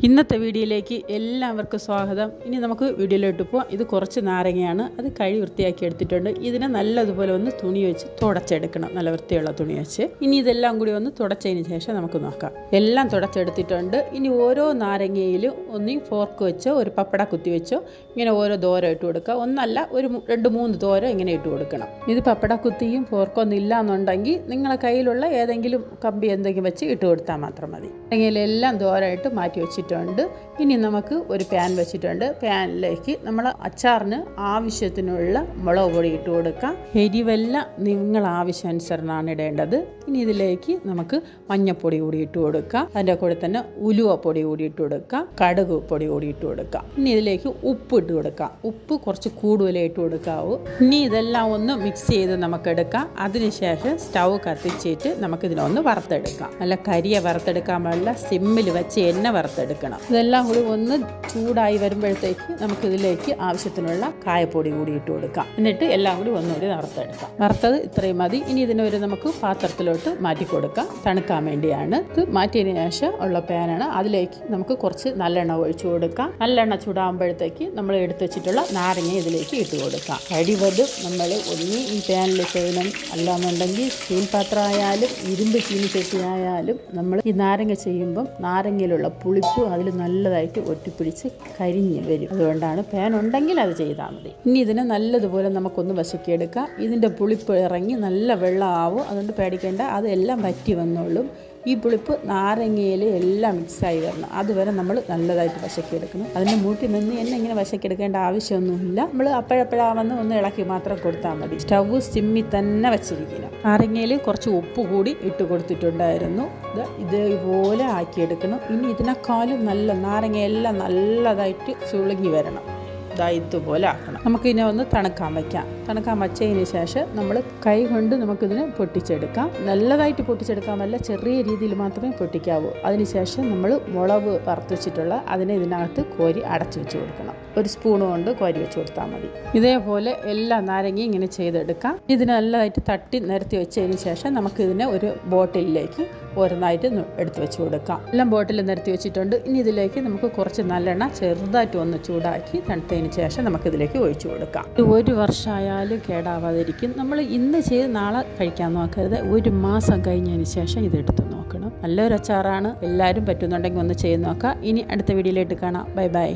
ഇന്നത്തെ വീഡിയോയിലേക്ക് എല്ലാവർക്കും സ്വാഗതം. ഇനി നമുക്ക് വീഡിയോയിലോട്ട് പോവാം. ഇത് കുറച്ച് നാരങ്ങയാണ്. അത് കഴി വൃത്തിയാക്കി എടുത്തിട്ടുണ്ട്. ഇതിനെ നല്ലതുപോലെ ഒന്ന് തുണി വെച്ച് തുടച്ചെടുക്കണം. നല്ല വൃത്തിയുള്ള തുണി വെച്ച്. ഇനി ഇതെല്ലാം കൂടി ഒന്ന് തുടച്ചതിന് ശേഷം നമുക്ക് നോക്കാം. എല്ലാം തുടച്ചെടുത്തിട്ടുണ്ട്. ഇനി ഓരോ നാരങ്ങയിലും ഒന്നി ഫോർക്ക് വെച്ചോ ഒരു പപ്പട കുത്തി വെച്ചോ ഇങ്ങനെ ഓരോ ദോരം ഇട്ട് കൊടുക്കുക. ഒന്നല്ല ഒരു രണ്ട് മൂന്ന് ദോരം ഇങ്ങനെ ഇട്ട് കൊടുക്കണം. ഇത് പപ്പട കുത്തിയും ഫോർക്കോ ഒന്നും ഇല്ല എന്നുണ്ടെങ്കിൽ നിങ്ങളെ കയ്യിലുള്ള ഏതെങ്കിലും കമ്പി എന്തെങ്കിലും വെച്ച് ഇട്ട് കൊടുത്താൽ മാത്രം മതി. അല്ലെങ്കിൽ നാരങ്ങയിലെല്ലാം ദോരമായിട്ട് മാറ്റി വെച്ചിട്ടുണ്ട്. ഇനി നമുക്ക് ഒരു പാൻ വെച്ചിട്ടുണ്ട്. പാനിലേക്ക് നമ്മൾ അച്ചാറിന് ആവശ്യത്തിനുള്ള മുളക് പൊടി ഇട്ട് കൊടുക്കാം. എരിവല്ല നിങ്ങൾ ആവശ്യാനുസരണമാണ് ഇടേണ്ടത്. ഇനി ഇതിലേക്ക് നമുക്ക് മഞ്ഞപ്പൊടി കൂടി ഇട്ട് കൊടുക്കാം. അതിന്റെ കൂടെ തന്നെ ഉലുവ പൊടി കൂടി ഇട്ട് കൊടുക്കാം. കടുക് പൊടി കൂടി ഇട്ട് കൊടുക്കാം. ഇനി ഇതിലേക്ക് ഉപ്പ് ഇട്ട് കൊടുക്കാം. ഉപ്പ് കുറച്ച് കൂടുതലേ ഇട്ട് കൊടുക്കാവൂ. ഇനി ഇതെല്ലാം ഒന്ന് മിക്സ് ചെയ്ത് നമുക്ക് എടുക്കാം. അതിനുശേഷം സ്റ്റൗ കത്തിച്ചിട്ട് നമുക്ക് ഇതിനൊന്ന് വറുത്തെടുക്കാം. നല്ല കരിയ വറുത്തെടുക്കാൻ പാടില്ല. സിമ്മിൽ വെച്ച് എണ്ണ വറുത്തെടുക്കണം ഇതെല്ലാം കൂടി ഒന്ന് ചൂടായി വരുമ്പോഴത്തേക്ക് നമുക്ക് ഇതിലേക്ക് ആവശ്യത്തിനുള്ള കായപ്പൊടി കൂടി ഇട്ട് കൊടുക്കാം. എന്നിട്ട് എല്ലാം കൂടി ഒന്നുകൂടി വറുത്തെടുക്കാം. വറുത്തത് ഇത്രയും മതി. ഇനി ഇതിനെ ഒരു നമുക്ക് പാത്രത്തിലോട്ട് മാറ്റി കൊടുക്കാം. തണുക്കാൻ വേണ്ടിയാണ്. ഇത് മാറ്റിയതിന് ശേഷം ഉള്ള പാനാണ്. അതിലേക്ക് നമുക്ക് കുറച്ച് നല്ലെണ്ണ ഒഴിച്ചു കൊടുക്കാം. നല്ലെണ്ണ ചൂടാകുമ്പോഴത്തേക്ക് നമ്മൾ എടുത്തു വെച്ചിട്ടുള്ള നാരങ്ങ ഇതിലേക്ക് ഇട്ട് കൊടുക്കാം. കഴിവതും നമ്മൾ ഒന്നി ഈ പാനിൽ ചെയ്യണം. അല്ലാന്നുണ്ടെങ്കിൽ സ്റ്റീൽ പാത്രം ആയാലും ഇരുമ്പ് ചീനി ചട്ടിയായാലും നമ്മൾ ഈ നാരങ്ങ ചെയ്യുമ്പം നാരങ്ങയിലുള്ള പുളിപ്പ് അതിൽ നല്ലതായിട്ട് ഒട്ടിപ്പിടിച്ച് കരിഞ്ഞ് വരും. അതുകൊണ്ടാണ് പാൻ ഉണ്ടെങ്കിൽ അത് ചെയ്താൽ മതി. ഇനി ഇതിനെ നല്ലതുപോലെ നമുക്കൊന്ന് വശക്കിയെടുക്കാം. ഇതിന്റെ പുളിപ്പ് ഇറങ്ങി നല്ല വെള്ളമാവും. അതുകൊണ്ട് പേടിക്കേണ്ട അതെല്ലാം വറ്റി വന്നോളും. ഈ പുളിപ്പ് നാരങ്ങയിൽ എല്ലാം മിക്സായി വരണം. അതുവരെ നമ്മൾ നല്ലതായിട്ട് വശക്കിയെടുക്കണം. അതിന്റെ മൂട്ടി നിന്ന് തന്നെ ഇങ്ങനെ വശക്കിയെടുക്കേണ്ട ആവശ്യമൊന്നുമില്ല. നമ്മൾ അപ്പോഴപ്പോഴാവുന്ന ഒന്ന് ഇളക്കി മാത്രം കൊടുത്താൽ മതി. സ്റ്റവ് സിമ്മി തന്നെ വച്ചിരിക്കണം. നാരങ്ങയിൽ കുറച്ച് ഉപ്പ് കൂടി ഇട്ട് കൊടുത്തിട്ടുണ്ടായിരുന്നു. ഇത് ഇതേപോലെ ആക്കിയെടുക്കണം. ഇനി ഇതിനേക്കാളും നല്ല നാരങ്ങയെല്ലാം നല്ലതായിട്ട് ചുളുങ്ങി വരണം. ദാ ഇതുപോലെ ആക്കണം നമുക്കിതിനെ ഒന്ന് തണുക്കാൻ വയ്ക്കാം. തണുക്കാൻ വച്ചതിന് ശേഷം നമ്മൾ കൈ കൊണ്ട് നമുക്കിതിനെ പൊട്ടിച്ചെടുക്കാം. നല്ലതായിട്ട് പൊട്ടിച്ചെടുക്കാൻ വല്ല ചെറിയ രീതിയിൽ മാത്രമേ പൊട്ടിക്കാവൂ. അതിനുശേഷം നമ്മൾ മുളവ് വറുത്തുവച്ചിട്ടുള്ള അതിനെ ഇതിനകത്ത് കോരി അടച്ചു വെച്ച് കൊടുക്കണം. ഒരു സ്പൂൺ കൊണ്ട് കോരി വെച്ച് കൊടുത്താൽ മതി. ഇതേപോലെ എല്ലാ നാരങ്ങയും ഇങ്ങനെ ചെയ്തെടുക്കാം. ഇതിനെ നല്ലതായിട്ട് തട്ടി നിരത്തി വെച്ചതിന് ശേഷം നമുക്കിതിനെ ഒരു ബോട്ടിലേക്ക് ഓരോന്നായിട്ട് എടുത്തു വെച്ച് കൊടുക്കാം. എല്ലാം ബോട്ടിൽ നിരത്തി വെച്ചിട്ടുണ്ട്. ഇനി ഇതിലേക്ക് നമുക്ക് കുറച്ച് നല്ലെണ്ണ ചെറുതായിട്ട് ഒന്ന് ചൂടാക്കി തണുത്തതിന് ശേഷം നമുക്കിതിലേക്ക് ഒഴിച്ചു കൊടുക്കാം. ഒരു വർഷമായാലും കേടാവാതിരിക്കും. നമ്മൾ ഇന്ന് ചെയ്ത് നാളെ കഴിക്കാൻ നോക്കരുത്. ഒരു മാസം കഴിഞ്ഞതിന് ശേഷം ഇതെടുത്ത് നോക്കണം. നല്ലൊരു അച്ചാറാണ്. എല്ലാവരും പറ്റുന്നുണ്ടെങ്കിൽ ഒന്ന് ചെയ്ത് നോക്കാം. ഇനി അടുത്ത വീഡിയോയിലേക്ക് കാണാം. Bye bye.